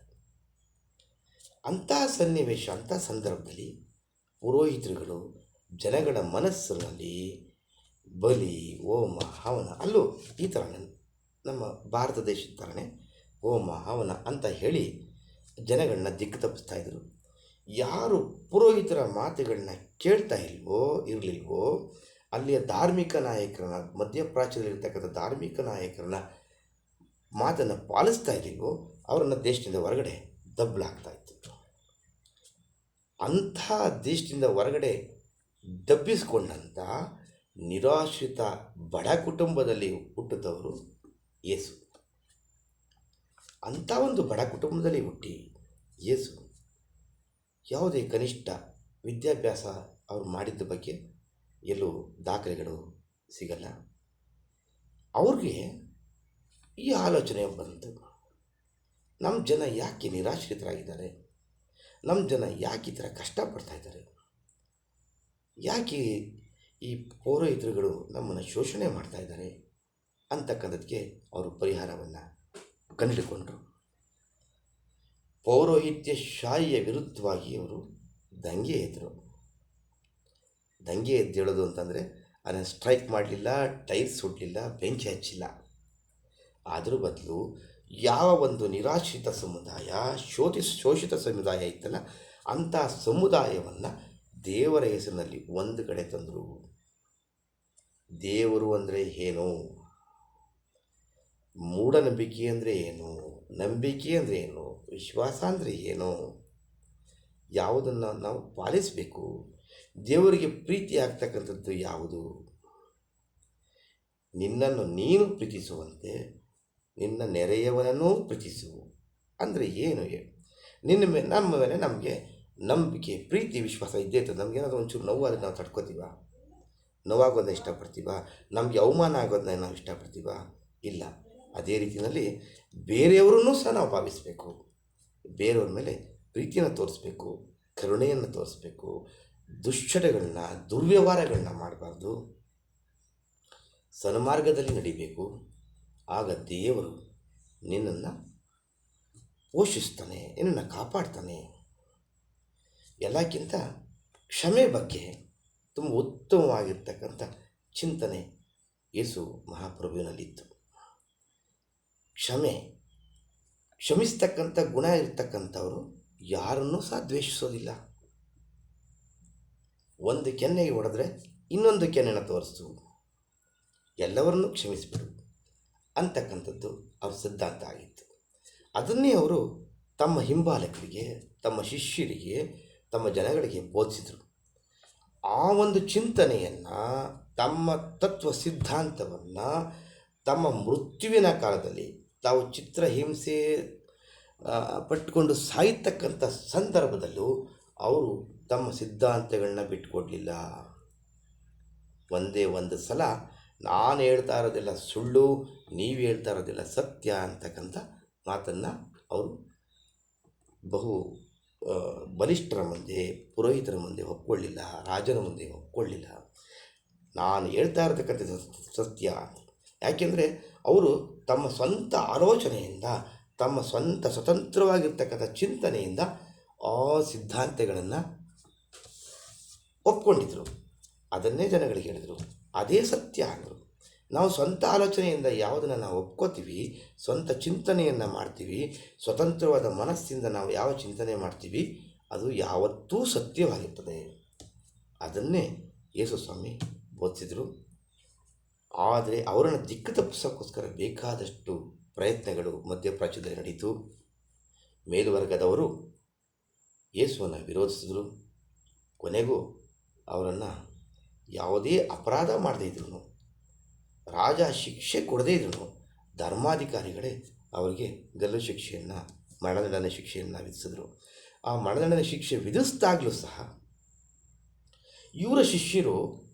ಅಂಥ ಸನ್ನಿವೇಶ, ಅಂಥ ಸಂದರ್ಭದಲ್ಲಿ ಪುರೋಹಿತರುಗಳು ಜನಗಳ ಮನಸ್ಸಿನಲ್ಲಿ ಬಲಿ ಓಮ ಹವನ ಅಲ್ಲೂ ಈ ಥರನೇ ನಮ್ಮ ಭಾರತ ದೇಶದ ಥರನೇ ಹೋಮ ಹವನ ಅಂತ ಹೇಳಿ ಜನಗಳನ್ನ ದಿಕ್ಕು ತಪ್ಪಿಸ್ತಾ ಇದ್ರು. ಯಾರು ಪುರೋಹಿತರ ಮಾತುಗಳನ್ನ ಕೇಳ್ತಾ ಇಲ್ವೋ, ಇರಲಿಲ್ವೋ, ಅಲ್ಲಿಯ ಧಾರ್ಮಿಕ ನಾಯಕರನ್ನ ಮಧ್ಯಪ್ರಾಚ್ಯದಲ್ಲಿರ್ತಕ್ಕಂಥ ಧಾರ್ಮಿಕ ನಾಯಕರನ್ನ ಮಾತನ್ನು ಪಾಲಿಸ್ತಾ ಇರಲಿಲ್ವೋ ಅವರನ್ನು ದೇಶದಿಂದ ಹೊರಗಡೆ ದಬ್ಬಲಾಗ್ತಾ ಇತ್ತು. ಅಂಥ ದೇಶದಿಂದ ಹೊರಗಡೆ ದಬ್ಬಿಸಿಕೊಂಡಂಥ ನಿರಾಶ್ರಿತ ಬಡ ಕುಟುಂಬದಲ್ಲಿ ಹುಟ್ಟಿದವರು ಯೇಸು. ಅಂಥ ಒಂದು ಬಡ ಕುಟುಂಬದಲ್ಲಿ ಹುಟ್ಟಿ ಯೇಸು ಯಾವುದೇ ಕನಿಷ್ಠ ವಿದ್ಯಾಭ್ಯಾಸ ಅವರು ಮಾಡಿದ್ದ ಬಗ್ಗೆ ಎಲ್ಲೂ ದಾಖಲೆಗಳು ಸಿಗಲ್ಲ. ಅವ್ರಿಗೆ ಈ ಆಲೋಚನೆ ಬಂತು. ನಮ್ಮ ಜನ ಯಾಕೆ ನಿರಾಶ್ರಿತರಾಗಿದ್ದಾರೆ? ನಮ್ಮ ಜನ ಯಾಕೆ ಈ ಥರ ಕಷ್ಟಪಡ್ತಾ ಇದ್ದಾರೆ? ಯಾಕೆ ಈ ಪೌರೋಹಿತರುಗಳು ನಮ್ಮನ್ನು ಶೋಷಣೆ ಮಾಡ್ತಾ ಇದ್ದಾರೆ ಅಂತಕ್ಕಂಥದ್ದಕ್ಕೆ ಅವರು ಪರಿಹಾರವನ್ನು ಕಂಡುಕೊಂಡರು ಪೌರೋಹಿತ್ಯ ಶಾಹಿಯ ವಿರುದ್ಧವಾಗಿ ಅವರು ದಂಗೆ ಎದ್ದರು ದಂಗೆ ಎದ್ದೇಳೋದು ಅಂತಂದರೆ ಅದನ್ನು ಸ್ಟ್ರೈಕ್ ಮಾಡಲಿಲ್ಲ ಟೈರ್ ಸುಡಲಿಲ್ಲ ಬೆಂಚ್ ಹಚ್ಚಿಲ್ಲ. ಅದ್ರ ಬದಲು ಯಾವ ಒಂದು ನಿರಾಶ್ರಿತ ಸಮುದಾಯ ಶೋಧಿ ಶೋಷಿತ ಸಮುದಾಯ ಇತ್ತಲ್ಲ, ಅಂಥ ಸಮುದಾಯವನ್ನು ದೇವರ ಹೆಸರಿನಲ್ಲಿ ಒಂದು ಕಡೆ ತಂದರು. ದೇವರು ಅಂದರೆ ಏನು? ಮೂಢನಂಬಿಕೆ ಅಂದರೆ ಏನು? ನಂಬಿಕೆ ಅಂದರೆ ಏನು? ವಿಶ್ವಾಸ ಅಂದರೆ ಏನು? ಯಾವುದನ್ನು ನಾವು ಪಾಲಿಸಬೇಕು? ದೇವರಿಗೆ ಪ್ರೀತಿ ಆಗ್ತಕ್ಕಂಥದ್ದು ಯಾವುದು? ನಿನ್ನನ್ನು ನೀನು ಪ್ರೀತಿಸುವಂತೆ, ನಿನ್ನ ನೆರೆಯವನನ್ನು ಪ್ರೀತಿಸು ಅಂದರೆ ಏನು ಹೇಳಿ? ನಿನ್ನ ಮೇಲೆ ನಮ್ಮ ಮೇಲೆ ನಮಗೆ ನಂಬಿಕೆ, ಪ್ರೀತಿ, ವಿಶ್ವಾಸ ಇದ್ದೇ ಇರ್ತದೆ. ನಮಗೇನಾದ್ರು ಒಂಚೂರು ನೋವಾದ್ರೆ ನಾವು ತಡ್ಕೋತೀವ? ನೋವಾಗೋದನ್ನ ಇಷ್ಟಪಡ್ತೀವ? ನಮಗೆ ಅವಮಾನ ಆಗೋದನ್ನ ನಾವು ಇಷ್ಟಪಡ್ತೀವ? ಇಲ್ಲ. ಅದೇ ರೀತಿಯಲ್ಲಿ ಬೇರೆಯವರನ್ನೂ ಸಹ ನಾವು ಭಾವಿಸಬೇಕು ಬೇರೆಯವ್ರ ಮೇಲೆ ಪ್ರೀತಿಯನ್ನು ತೋರಿಸ್ಬೇಕು, ಕರುಣೆಯನ್ನು ತೋರಿಸ್ಬೇಕು, ದುಶ್ಚಟಗಳನ್ನ, ದುರ್ವ್ಯವಹಾರಗಳನ್ನ ಮಾಡಬಾರ್ದು. ಸನ್ಮಾರ್ಗದಲ್ಲಿ ನಡಿಬೇಕು. ಆಗ ದೇವರು ನಿನ್ನನ್ನು ಪೋಷಿಸ್ತಾನೆ, ನಿನ್ನನ್ನು ಕಾಪಾಡ್ತಾನೆ. ಎಲ್ಲಕ್ಕಿಂತ ಕ್ಷಮೆ ಬಗ್ಗೆ ತುಂಬ ಉತ್ತಮವಾಗಿರ್ತಕ್ಕಂಥ ಚಿಂತನೆ ಯೇಸು ಮಹಾಪ್ರಭುವಿನಲ್ಲಿತ್ತು. ಕ್ಷಮೆ, ಕ್ಷಮಿಸ್ತಕ್ಕಂಥ ಗುಣ ಇರ್ತಕ್ಕಂಥವರು ಯಾರನ್ನೂ ಸಹ ದ್ವೇಷಿಸೋದಿಲ್ಲ. ಒಂದು ಕೆನ್ನೆಗೆ ಹೊಡೆದ್ರೆ ಇನ್ನೊಂದು ಕೆನ್ನೆನ ತೋರಿಸು ಎಲ್ಲವರನ್ನೂ ಕ್ಷಮಿಸಿಬಿಡು ಅಂತಕ್ಕಂಥದ್ದು ಅವ್ರ ಸಿದ್ಧಾಂತ ಆಗಿತ್ತು. ಅದನ್ನೇ ಅವರು ತಮ್ಮ ಹಿಂಬಾಲಕರಿಗೆ, ತಮ್ಮ ಶಿಷ್ಯರಿಗೆ, ತಮ್ಮ ಜನಗಳಿಗೆ ಬೋಧಿಸಿದರು. ಆ ಒಂದು ಚಿಂತನೆಯನ್ನು, ತಮ್ಮ ತತ್ವ ಸಿದ್ಧಾಂತವನ್ನು, ತಮ್ಮ ಮೃತ್ಯುವಿನ ಕಾಲದಲ್ಲಿ ತಾವು ಚಿತ್ರಹಿಂಸೆ ಹಿಂಸೆ ಪಟ್ಟುಕೊಂಡು ಸಾಯ್ತಕ್ಕಂಥ ಸಂದರ್ಭದಲ್ಲೂ ಅವರು ತಮ್ಮ ಸಿದ್ಧಾಂತಗಳನ್ನ ಬಿಟ್ಕೊಡಲಿಲ್ಲ. ಒಂದೇ ಒಂದು ಸಲ ನಾನು ಹೇಳ್ತಾ ಇರೋದೆಲ್ಲ ಸುಳ್ಳು, ನೀವು ಹೇಳ್ತಾ ಇರೋದೆಲ್ಲ ಸತ್ಯ ಅಂತಕ್ಕಂಥ ಮಾತನ್ನು ಅವರು ಬಹು ಬಲಿಷ್ಠರ ಮುಂದೆ, ಪುರೋಹಿತರ ಮುಂದೆ ಒಪ್ಕೊಳ್ಳಿಲ್ಲ ರಾಜನ ಮುಂದೆ ಒಪ್ಕೊಳ್ಳಿಲ್ಲ. ನಾನು ಹೇಳ್ತಾ ಇರತಕ್ಕಂಥ ಸತ್ಯ ಯಾಕೆಂದರೆ ಅವರು ತಮ್ಮ ಸ್ವಂತ ಆಲೋಚನೆಯಿಂದ, ತಮ್ಮ ಸ್ವಂತ ಸ್ವತಂತ್ರವಾಗಿರ್ತಕ್ಕಂಥ ಚಿಂತನೆಯಿಂದ ಆ ಸಿದ್ಧಾಂತಗಳನ್ನು ಒಪ್ಕೊಂಡಿದ್ರು. ಅದನ್ನೇ ಜನಗಳಿಗೆ ಹೇಳಿದರು. ಅದೇ ಸತ್ಯ ಅಂದರು. ನಾವು ಸ್ವಂತ ಆಲೋಚನೆಯಿಂದ ಯಾವುದನ್ನು ನಾವು ಒಪ್ಕೋತೀವಿ, ಸ್ವಂತ ಚಿಂತನೆಯನ್ನು ಮಾಡ್ತೀವಿ, ಸ್ವತಂತ್ರವಾದ ಮನಸ್ಸಿಂದ ನಾವು ಯಾವ ಚಿಂತನೆ ಮಾಡ್ತೀವಿ, ಅದು ಯಾವತ್ತೂ ಸತ್ಯವಾಗಿರ್ತದೆ. ಅದನ್ನೇ ಯೇಸು ಸ್ವಾಮಿ ಬೋಧಿಸಿದರು. ಆದರೆ ಅವರನ್ನು ದಿಕ್ಕು ತಪ್ಪಿಸೋಕ್ಕೋಸ್ಕರ ಬೇಕಾದಷ್ಟು ಪ್ರಯತ್ನಗಳು ಮಧ್ಯಪ್ರಾಚ್ಯದಲ್ಲಿ ನಡೀತು. ಮೇಲ್ವರ್ಗದವರು ಯೇಸುವನ್ನು ವಿರೋಧಿಸಿದರು. ಕೊನೆಗೂ ಅವರನ್ನು ಯಾವುದೇ ಅಪರಾಧ ಮಾಡದೇ ಇದ್ರು ರಾಜ ಶಿಕ್ಷೆ ಕೊಡದೇ ಇದ್ರು ಧರ್ಮಾಧಿಕಾರಿಗಳೇ ಅವರಿಗೆ ಗಲ್ಲು ಶಿಕ್ಷೆಯನ್ನು, ಮರಣದಂಡನೆ ಶಿಕ್ಷೆಯನ್ನು ವಿಧಿಸಿದ್ರು. ಆ ಮರಣದಂಡನೆ ಶಿಕ್ಷೆ ವಿಧಿಸಿದಾಗಲೂ ಸಹ ಇವರ ಶಿಷ್ಯರು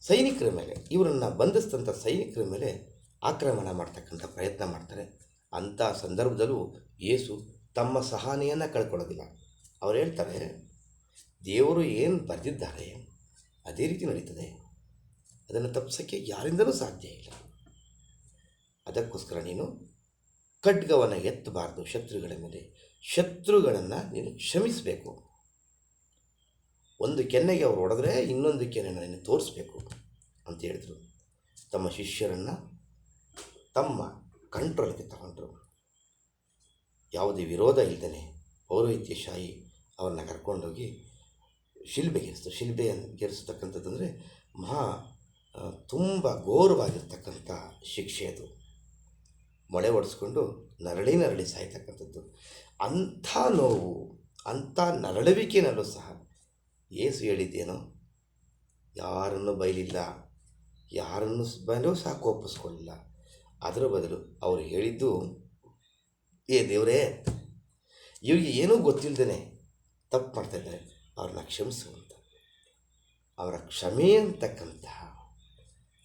ಸೈನಿಕರ ಮೇಲೆ, ಇವರನ್ನು ಬಂಧಿಸಿದಂಥ ಸೈನಿಕರ ಮೇಲೆ ಆಕ್ರಮಣ ಮಾಡ್ತಕ್ಕಂಥ ಪ್ರಯತ್ನ ಮಾಡ್ತಾರೆ. ಅಂಥ ಸಂದರ್ಭದಲ್ಲೂ ಯೇಸು ತಮ್ಮ ಸಹನೆಯನ್ನು ಕಳ್ಕೊಳ್ಳೋದಿಲ್ಲ. ಅವ್ರು ಹೇಳ್ತಾರೆ, ದೇವರು ಏನು ಬರೆದಿದ್ದಾರೆ ಅದೇ ರೀತಿ ನಡೀತದೆ. ಅದನ್ನು ತಪ್ಪಿಸೋಕ್ಕೆ ಯಾರಿಂದಲೂ ಸಾಧ್ಯ ಇಲ್ಲ. ಅದಕ್ಕೋಸ್ಕರ ನೀನು ಖಡ್ಗವನ್ನು ಎತ್ತಬಾರ್ದು. ಶತ್ರುಗಳ ಮೇಲೆ, ಶತ್ರುಗಳನ್ನು ನೀನು ಕ್ಷಮಿಸಬೇಕು. ಒಂದು ಕೆನ್ನೆಗೆ ಅವ್ರು ಹೊಡೆದ್ರೆ ಇನ್ನೊಂದು ಕೆನ್ನೆ ನೀನು ತೋರಿಸ್ಬೇಕು ಅಂತ ಹೇಳಿದರು. ತಮ್ಮ ಶಿಷ್ಯರನ್ನು ತಮ್ಮ ಕಂಟ್ರೋಲ್ಗೆ ತಗೊಂಡ್ರು. ಯಾವುದೇ ವಿರೋಧ ಇಲ್ಲದೇ ಪೌರೋಹಿತ್ಯಶಾಹಿ ಅವ್ರನ್ನ ಕರ್ಕೊಂಡೋಗಿ ಶಿಲ್ಬೆಗೇರಿಸ್ತು. ಶಿಲ್ಬೆ ಗೆರಿಸ್ತಕ್ಕಂಥದ್ದಂದರೆ ಮಹಾ ತುಂಬ ಘೋರವಾಗಿರ್ತಕ್ಕಂಥ ಶಿಕ್ಷೆ ಅದು. ಮೊಳೆ ಒಡಿಸ್ಕೊಂಡು ನರಳಿ ನರಳಿ ಸಾಯ್ತಕ್ಕಂಥದ್ದು. ಅಂಥ ನೋವು, ಅಂಥ ನರಳುವಿಕೆನಲ್ಲೂ ಸಹ ಏಸು ಹೇಳಿದ್ದೇನೋ? ಯಾರನ್ನು ಬೈಲಿಲ್ಲ. ಯಾರನ್ನು ಬಂದು ಸಾಕು, ಒಪ್ಪಿಸ್ಕೊಳ್ಳಿಲ್ಲ. ಅದರ ಬದಲು ಅವರು ಹೇಳಿದ್ದು, ಏ ದೇವರೇ, ಇವರಿಗೆ ಏನೂ ಗೊತ್ತಿಲ್ಲದೇ ತಪ್ಪು ಮಾಡ್ತಾಯಿದ್ದಾರೆ ಅವ್ರನ್ನ ಕ್ಷಮಿಸುವಂಥ ಅವರ ಕ್ಷಮೆ ಅಂತಕ್ಕಂತಹ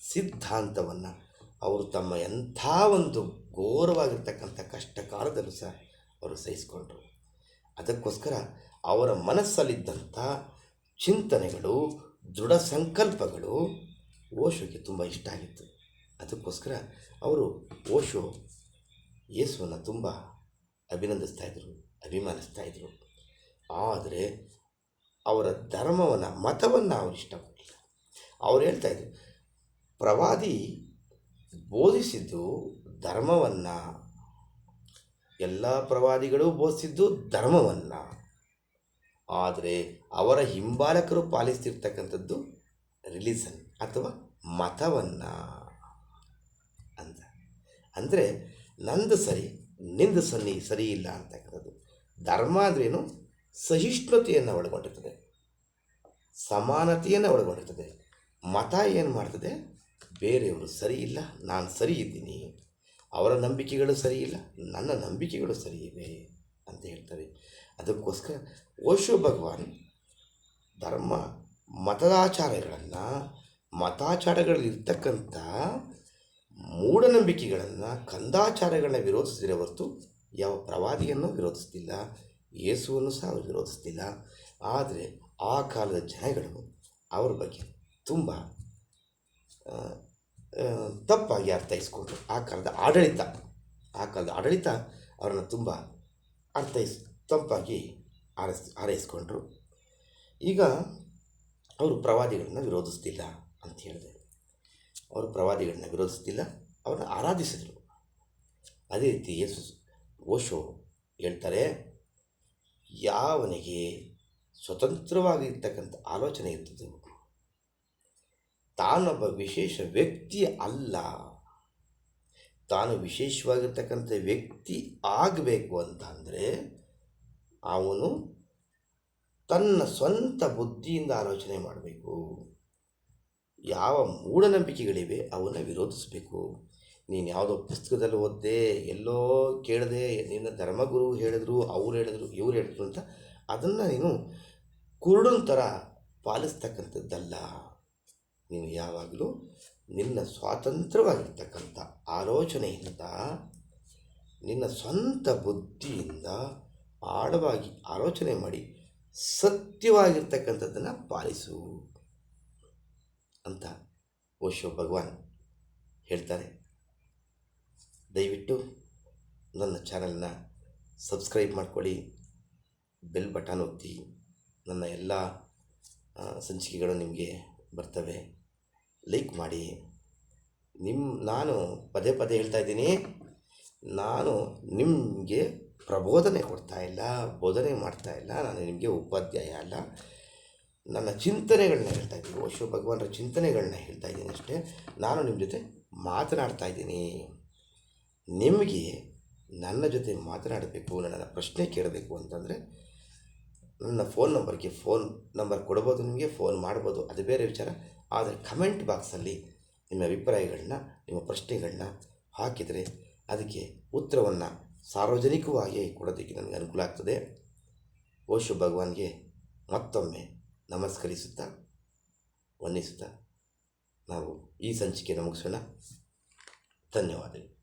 ಸಿದ್ಧಾಂತವನ್ನು ಅವರು ತಮ್ಮ ಎಂಥ ಒಂದು ಘೋರವಾಗಿರ್ತಕ್ಕಂಥ ಕಷ್ಟ ಕಾಲದಲ್ಲೂ ಸಹ ಅವರು ಸಹಿಸಿಕೊಂಡರು. ಅದಕ್ಕೋಸ್ಕರ ಅವರ ಮನಸ್ಸಲ್ಲಿದ್ದಂಥ ಚಿಂತನೆಗಳು, ದೃಢ ಸಂಕಲ್ಪಗಳು ಓಶೋಗೆ ತುಂಬ ಇಷ್ಟ ಆಗಿತ್ತು. ಅದಕ್ಕೋಸ್ಕರ ಅವರು ಓಶೋ ಯೇಸುವನ್ನು ತುಂಬ ಅಭಿನಂದಿಸ್ತಾ ಇದ್ದರು ಅಭಿಮಾನಿಸ್ತಾ ಇದ್ದರು ಆದರೆ ಅವರ ಧರ್ಮವನ್ನು, ಮತವನ್ನು ಅವರು ಇಷ್ಟಪಡಲಿಲ್ಲ. ಅವ್ರು ಹೇಳ್ತಾ ಇದ್ರು, ಪ್ರವಾದಿ ಬೋಧಿಸಿದ್ದು ಧರ್ಮವನ್ನು, ಎಲ್ಲ ಪ್ರವಾದಿಗಳು ಬೋಧಿಸಿದ್ದು ಧರ್ಮವನ್ನು. ಆದರೆ ಅವರ ಹಿಂಬಾಲಕರು ಪಾಲಿಸ್ತಿರ್ತಕ್ಕಂಥದ್ದು ರಿಲಿಜನ್ ಅಥವಾ ಮತವನ್ನು ಅಂತ. ಅಂದರೆ ನಂದು ಸರಿ, ನಿಂದು ಸನ್ನಿ ಸರಿ ಇಲ್ಲ ಅಂತಕ್ಕಂಥದ್ದು. ಧರ್ಮ ಅಂದ್ರೇನು? ಸಹಿಷ್ಣುತೆಯನ್ನು ಒಳಗೊಂಡಿರ್ತದೆ. ಸಮಾನತೆಯನ್ನು ಒಳಗೊಂಡಿರ್ತದೆ. ಮತ ಏನು ಮಾಡ್ತದೆ? ಬೇರೆಯವರು ಸರಿ ಇಲ್ಲ, ನಾನು ಸರಿ ಇದ್ದೀನಿ. ಅವರ ನಂಬಿಕೆಗಳು ಸರಿ ಇಲ್ಲ, ನನ್ನ ನಂಬಿಕೆಗಳು ಸರಿ ಇವೆ ಅಂತ ಹೇಳ್ತಾರೆ. ಅದಕ್ಕೋಸ್ಕರ ಓಶೋ ಭಗವಾನ್ ಧರ್ಮ ಮತದಾಚಾರಗಳನ್ನು ಮತಾಚಾರಗಳಲ್ಲಿರ್ತಕ್ಕಂಥ ಮೂಢನಂಬಿಕೆಗಳನ್ನು ಕಂದಾಚಾರಗಳನ್ನ ವಿರೋಧಿಸಿದರೆ ಹೊರತು ಯಾವ ಪ್ರವಾದಿಯನ್ನು ವಿರೋಧಿಸ್ತಿಲ್ಲ, ಯೇಸುವನ್ನು ಸಹ ಅವರು ವಿರೋಧಿಸ್ತಿಲ್ಲ. ಆದರೆ ಆ ಕಾಲದ ಜನಗಳು ಅವ್ರ ಬಗ್ಗೆ ತುಂಬ ತಪ್ಪಾಗಿ ಅರ್ಥೈಸ್ಕೊಂಡ್ರು. ಆ ಕಾಲದ ಆಡಳಿತ, ಆ ಕಾಲದ ಆಡಳಿತ ಅವರನ್ನು ತುಂಬ ಅರ್ಥೈಸ್, ತಪ್ಪಾಗಿ ಆರೈಸ್ ಆರೈಸ್ಕೊಂಡ್ರು ಈಗ ಅವರು ಪ್ರವಾದಿಗಳನ್ನು ವಿರೋಧಿಸ್ತಿಲ್ಲ ಅಂತ ಹೇಳಿದೆ. ಅವರು ಪ್ರವಾದಿಗಳನ್ನ ವಿರೋಧಿಸ್ತಿಲ್ಲ, ಅವ್ರನ್ನ ಆರಾಧಿಸಿದರು. ಅದೇ ರೀತಿ ಯೇಸು ಓಶೋ ಹೇಳ್ತಾರೆ, ಯಾವನಿಗೆ ಸ್ವತಂತ್ರವಾಗಿರ್ತಕ್ಕಂಥ ಆಲೋಚನೆ ಇರ್ತದೆ, ತಾನೊಬ್ಬ ವಿಶೇಷ ವ್ಯಕ್ತಿ ಅಲ್ಲ. ತಾನು ವಿಶೇಷವಾಗಿರ್ತಕ್ಕಂಥ ವ್ಯಕ್ತಿ ಆಗಬೇಕು ಅಂತ ಅಂದರೆ ಅವನು ತನ್ನ ಸ್ವಂತ ಬುದ್ಧಿಯಿಂದ ಆಲೋಚನೆ ಮಾಡಬೇಕು. ಯಾವ ಮೂಢನಂಬಿಕೆಗಳಿವೆ ಅವನ್ನು ವಿರೋಧಿಸಬೇಕು. ನೀನು ಯಾವುದೋ ಪುಸ್ತಕದಲ್ಲಿ ಓದ್ದೆ, ಎಲ್ಲೋ ಕೇಳಿದೆ, ನಿನ್ನ ಧರ್ಮಗುರು ಹೇಳಿದ್ರು, ಅವ್ರು ಹೇಳಿದ್ರು, ಇವ್ರು ಹೇಳಿದ್ರು ಅಂತ ಅದನ್ನು ನೀನು ಕುರುಡನ ಥರ ಪಾಲಿಸ್ತಕ್ಕಂಥದ್ದಲ್ಲ. ನೀನು ಯಾವಾಗಲೂ ನಿನ್ನ ಸ್ವಾತಂತ್ರ್ಯವಾಗಿರ್ತಕ್ಕಂಥ ಆಲೋಚನೆಯಿಂದ, ನಿನ್ನ ಸ್ವಂತ ಬುದ್ಧಿಯಿಂದ ಆಳವಾಗಿ ಆಲೋಚನೆ ಮಾಡಿ ಸತ್ಯವಾಗಿರ್ತಕ್ಕಂಥದ್ದನ್ನು ಪಾಲಿಸು ಅಂತ ಓಶೋ ಭಗವಾನ್ ಹೇಳ್ತಾರೆ. ದಯವಿಟ್ಟು ನನ್ನ ಚಾನಲ್ನ ಸಬ್ಸ್ಕ್ರೈಬ್ ಮಾಡ್ಕೊಳ್ಳಿ, ಬೆಲ್ ಬಟನ್ ಒತ್ತಿ, ನನ್ನ ಎಲ್ಲ ಸಂಚಿಕೆಗಳು ನಿಮಗೆ ಬರ್ತವೆ. ಲೈಕ್ ಮಾಡಿ ನಿಮ್ಮ ನಾನು ಪದೇ ಪದೇ ಹೇಳ್ತಾ ಇದ್ದೀನಿ. ನಾನು ನಿಮಗೆ ಪ್ರಬೋಧನೆ ಕೊಡ್ತಾ ಇಲ್ಲ, ಬೋಧನೆ ಮಾಡ್ತಾ ಇಲ್ಲ, ನಾನು ನಿಮಗೆ ಉಪಾಧ್ಯಾಯ ಅಲ್ಲ. ನನ್ನ ಚಿಂತನೆಗಳನ್ನ ಹೇಳ್ತಾ ಇದ್ದೀನಿ ಓಶೋ ಭಗವಾನರ ಚಿಂತನೆಗಳನ್ನ ಹೇಳ್ತಾ ಇದ್ದೀನಿ ಅಷ್ಟೇ. ನಾನು ನಿಮ್ಮ ಜೊತೆ ಮಾತನಾಡ್ತಾ ಇದ್ದೀನಿ. ನಿಮಗೆ ನನ್ನ ಜೊತೆ ಮಾತನಾಡಬೇಕು ನನ್ನ ಪ್ರಶ್ನೆ ಕೇಳಬೇಕು ಅಂತಂದರೆ ನನ್ನ ಫೋನ್ ನಂಬರ್ಗೆ ಫೋನ್ ನಂಬರ್ ಕೊಡ್ಬೋದು ನಿಮಗೆ, ಫೋನ್ ಮಾಡ್ಬೋದು, ಅದು ಬೇರೆ ವಿಚಾರ. ಆದರೆ ಕಮೆಂಟ್ ಬಾಕ್ಸಲ್ಲಿ ನಿಮ್ಮ ಅಭಿಪ್ರಾಯಗಳನ್ನ ನಿಮ್ಮ ಪ್ರಶ್ನೆಗಳನ್ನ ಹಾಕಿದರೆ ಅದಕ್ಕೆ ಉತ್ತರವನ್ನು ಸಾರ್ವಜನಿಕವಾಗಿ ಕೊಡೋದಕ್ಕೆ ನನಗೆ ಅನುಕೂಲ ಆಗ್ತದೆ. ಓಶೋ ಭಗವಾನ್ಗೆ ಮತ್ತೊಮ್ಮೆ ನಮಸ್ಕರಿಸುತ್ತಾ, ವಂದಿಸುತ್ತಾ. ನಾವು ಈ ಸಂಚಿಕೆ ಮುಗಿಸೋಣ. ಧನ್ಯವಾದಗಳು.